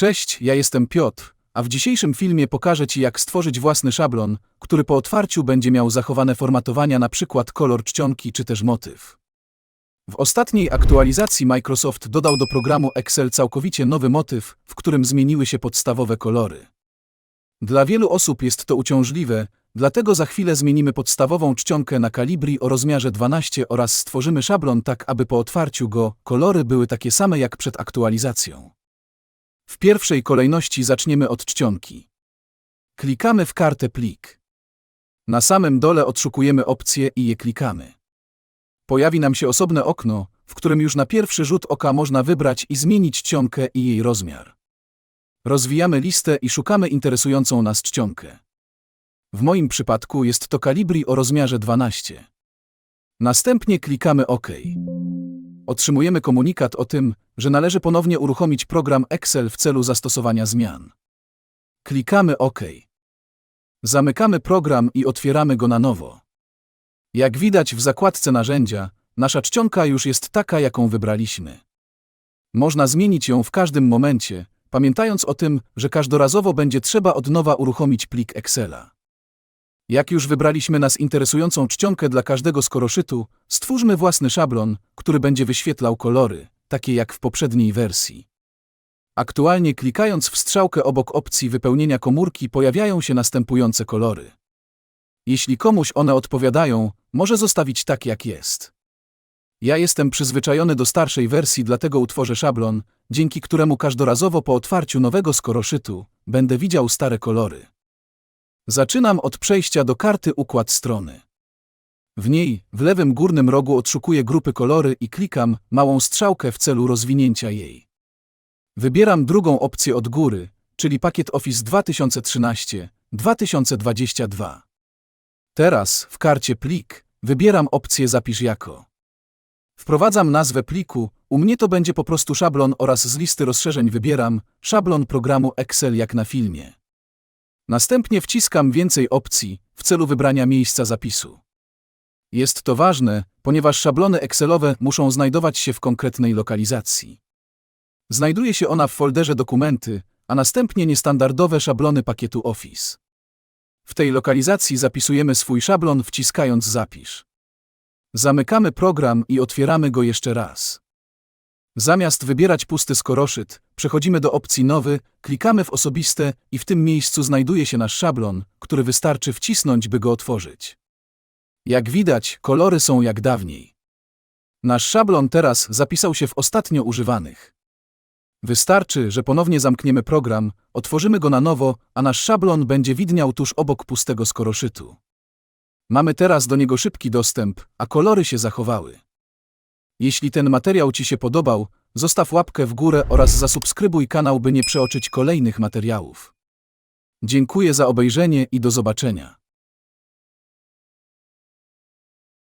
Cześć, ja jestem Piotr, a w dzisiejszym filmie pokażę Ci jak stworzyć własny szablon, który po otwarciu będzie miał zachowane formatowania przykład kolor czcionki czy też motyw. W ostatniej aktualizacji Microsoft dodał do programu Excel całkowicie nowy motyw, w którym zmieniły się podstawowe kolory. Dla wielu osób jest to uciążliwe, dlatego za chwilę zmienimy podstawową czcionkę na kalibri o rozmiarze 12 oraz stworzymy szablon tak, aby po otwarciu go kolory były takie same jak przed aktualizacją. W pierwszej kolejności zaczniemy od czcionki. Klikamy w kartę plik. Na samym dole odszukujemy opcje i je klikamy. Pojawi nam się osobne okno, w którym już na pierwszy rzut oka można wybrać i zmienić czcionkę i jej rozmiar. Rozwijamy listę i szukamy interesującą nas czcionkę. W moim przypadku jest to kalibri o rozmiarze 12. Następnie klikamy OK. Otrzymujemy komunikat o tym, że należy ponownie uruchomić program Excel w celu zastosowania zmian. Klikamy OK. Zamykamy program i otwieramy go na nowo. Jak widać w zakładce narzędzia, nasza czcionka już jest taka, jaką wybraliśmy. Można zmienić ją w każdym momencie, pamiętając o tym, że każdorazowo będzie trzeba od nowa uruchomić plik Excela. Jak już wybraliśmy nas interesującą czcionkę dla każdego skoroszytu, stwórzmy własny szablon, który będzie wyświetlał kolory, takie jak w poprzedniej wersji. Aktualnie klikając w strzałkę obok opcji wypełnienia komórki pojawiają się następujące kolory. Jeśli komuś one odpowiadają, może zostawić tak jak jest. Ja jestem przyzwyczajony do starszej wersji, dlatego utworzę szablon, dzięki któremu każdorazowo po otwarciu nowego skoroszytu będę widział stare kolory. Zaczynam od przejścia do karty Układ strony. W niej, w lewym górnym rogu odszukuję grupy kolory i klikam małą strzałkę w celu rozwinięcia jej. Wybieram drugą opcję od góry, czyli pakiet Office 2013-2022. Teraz w karcie Plik wybieram opcję Zapisz jako. Wprowadzam nazwę pliku, u mnie to będzie po prostu szablon oraz z listy rozszerzeń wybieram szablon programu Excel jak na filmie. Następnie wciskam więcej opcji w celu wybrania miejsca zapisu. Jest to ważne, ponieważ szablony Excelowe muszą znajdować się w konkretnej lokalizacji. Znajduje się ona w folderze Dokumenty, a następnie niestandardowe szablony pakietu Office. W tej lokalizacji zapisujemy swój szablon wciskając Zapisz. Zamykamy program i otwieramy go jeszcze raz. Zamiast wybierać pusty skoroszyt, przechodzimy do opcji Nowy, klikamy w Osobiste i w tym miejscu znajduje się nasz szablon, który wystarczy wcisnąć, by go otworzyć. Jak widać, kolory są jak dawniej. Nasz szablon teraz zapisał się w ostatnio używanych. Wystarczy, że ponownie zamkniemy program, otworzymy go na nowo, a nasz szablon będzie widniał tuż obok pustego skoroszytu. Mamy teraz do niego szybki dostęp, a kolory się zachowały. Jeśli ten materiał Ci się podobał, zostaw łapkę w górę oraz zasubskrybuj kanał, by nie przeoczyć kolejnych materiałów. Dziękuję za obejrzenie i do zobaczenia.